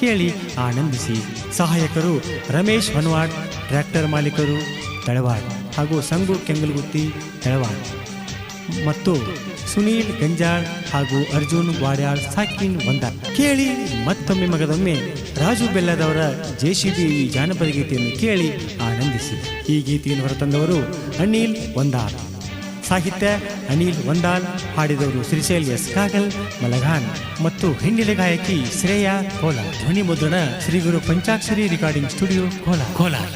ಕೇಳಿ ಆನಂದಿಸಿ. ಸಹಾಯಕರು ರಮೇಶ್ ಹೊನ್ವಾಡ್ ಟ್ರ್ಯಾಕ್ಟರ್ ಮಾಲೀಕರು ತಳವಾಡ್ ಹಾಗೂ ಸಂಗು ಕೆಂಗಲ್ಗುತ್ತಿ ತಳವಾಡ್. ಮತ್ತು ಸುನೀಲ್ ಗಂಜಾಳ್ ಹಾಗೂ ಅರ್ಜುನ್ ವಾಡ್ಯಾಳ್ ಸಾಕಿನ್ ಒಂದ. ಕೇಳಿ ಮತ್ತೊಮ್ಮೆ ಮಗದೊಮ್ಮೆ ರಾಜು ಬೆಲ್ಲದವರ ಜೆಸಿಬಿ ಜಾನಪದ ಗೀತೆಯನ್ನು ಕೇಳಿ ಆನಂದಿಸಿ. ಈ ಗೀತೆಯನ್ನು ಹೊರತಂದವರು ಅನಿಲ್ ಒಂದಾಲ್ ಸಾಹಿತ್ಯ ಅನಿಲ್ ವಂದಾಲ್ ಹಾಡಿದವರು ಶ್ರೀಶೈಲ್ ಎಸ್ ಕಾಗಲ್ ಮಲಘಾನ್ ಮತ್ತು ಹಿನ್ನೆಲೆ ಗಾಯಕಿ ಶ್ರೇಯಾ ಕೋಲಾ ಧ್ವನಿ ಮುದ್ರಣ Shri Guru Panchakshari recording studio Cola Kolar.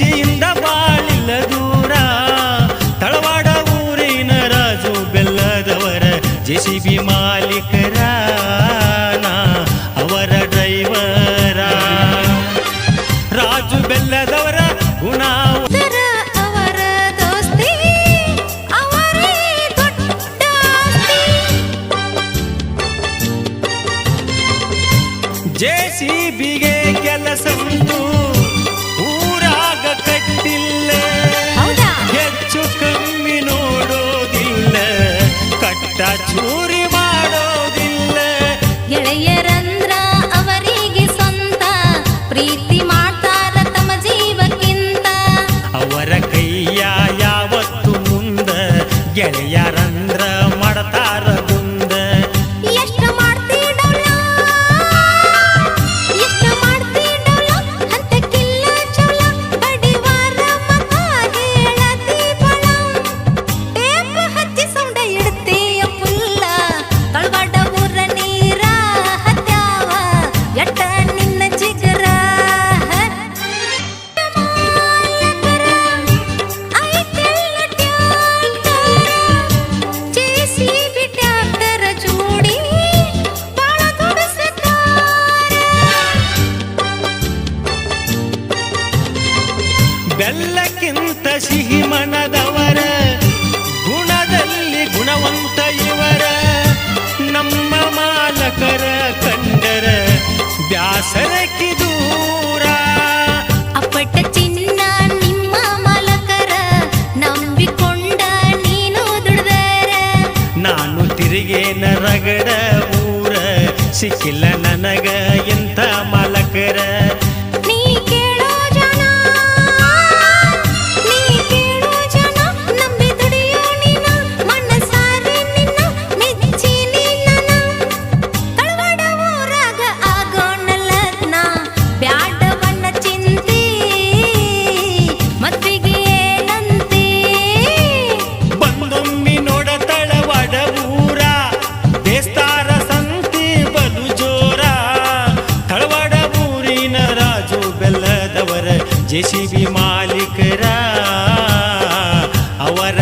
ಎಂಟಿ ಬಿಸಿಯಿಂದ ಬಾಳಿಲ್ಲ ದೂರ ತಳವಾಡ ಊರಿನ ರಾಜು ಬೆಲ್ಲದವರ ಜೆಸಿಬಿ ಮಾಲೀಕರ ನಾ ಅವರ ಡ್ರೈವರ ರಾಜು ಬೆಲ್ಲದವರ ಗುಣ ಉತ್ತರ ಅವರ ದೋಸ್ತಿ ಅವರೇ ದೊಡ್ಡ ಆಸ್ತಿ. ಜೆಸಿಬಿಗೆ ಕೆಲಸಂದು ಚೂರಿ ಮಾಡೋದಿಲ್ಲ. ಗೆಳೆಯರಂದ್ರ ಅವರಿಗೆ ಸ್ವಂತ. ಪ್ರೀತಿ ಮಾಡ್ತಾರ ತಮ್ಮ ಜೀವಕ್ಕಿಂತ. ಅವರ ಕೈಯ ಯಾವತ್ತು ಮುಂದ ಗೆಳೆಯರಂದ್ರ ಸಿಕ್ಕಿಲ್ಲ ನನಗ ಎಂಥ ಮಾಲಕರ? ಜೆ ಸಿ ಬಿ ಮಾಲೀಕರ ಅವರ